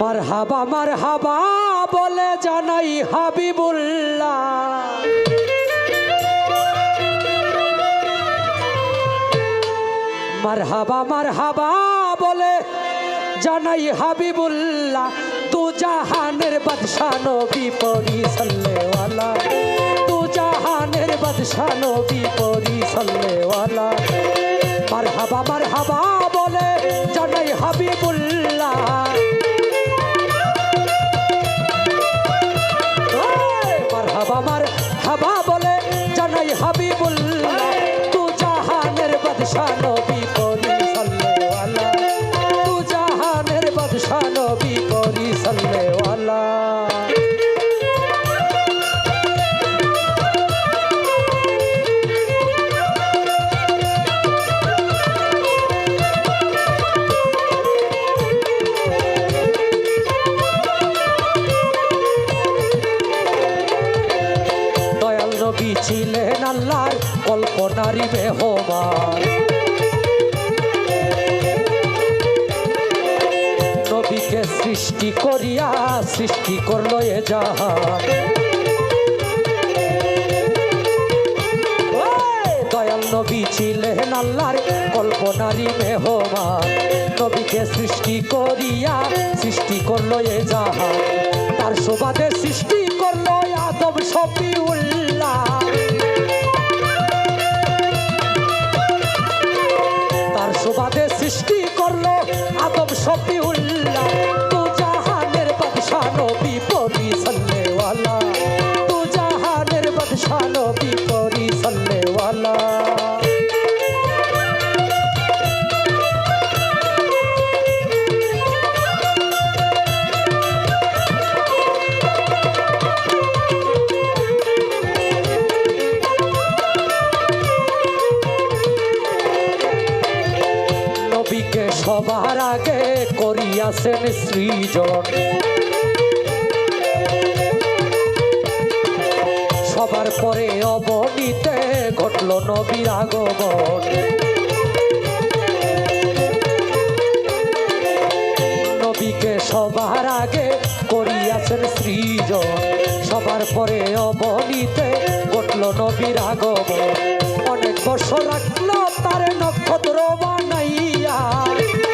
মার হাবা মার হাবা বলে জানাই হাবিবুল্লাহ। মার হাবা মার হাবা বলে জানাই হাবিবুল্লাহ। তু জাহানের বাদশা নবী পরি সল্লেওয়ালা। তু জাহানের বাদশা নবী পরি সল্লেওয়ালা। মার হাবা মার হাবা বলে জানাই হাবিবুল্লাহ। হাবা বলে জানাই হাবিবুল্লাহ তু জাহানের বাদশা নবী করি সাল্লেওয়ালা তু জাহানের বাদশা নবী ছিলেন আল্লাহর কল্পনারি মেহমান। নবীকে সৃষ্টি করিয়া সৃষ্টি করল এ দয়াল নবী ছিলেন আল্লাহর কল্পনারি মেহমান। নবীকে সৃষ্টি করিয়া সৃষ্টি করল এ জাহান। তার সুবাদে সৃষ্টি করল আদম শফিউল্লাহ শফিউল্লাহ তু জাহানের বাদশা নবী পরি সল্লেওয়ালা তু জাহানের বাদশা নবী পরি সল্লেওয়ালা সবার আগে করিয়াছেন সৃজন। সবার পরে অবনীতে ঘটল নবীর আগমন। নবীকে সবার আগে করিয়াছেন সৃজন। সবার পরে অবনীতে ঘটল নবীর আগমন। অনেক বছর রাখল তার নক্ষত্র பார்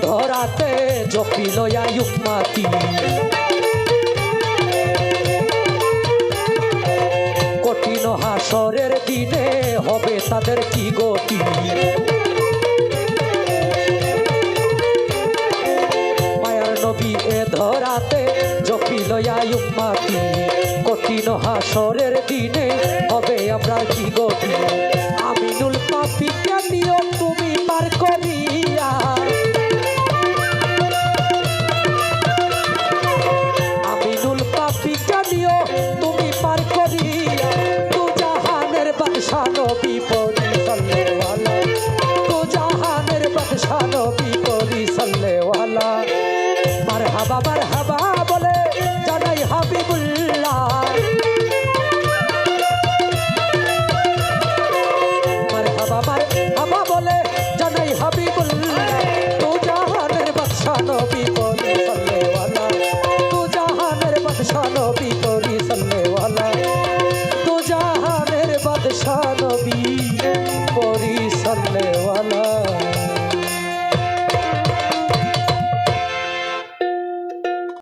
ধরাতে জপিল মাতি কঠিন হাসরের দিনে হবে তাদের কি গতি? ধরাতে জপিল মাতি কঠিন হাসরের দিনে হবে আমরা কি গতি? আমিনুল পাপিকে বাদশাহ নবী করি সল্লেওয়ালা তু জাহানের বাদশাহ নবী করি সল্লেওয়ালা তু জাহানের বাদশাহ নবী করি সল্লেওয়ালা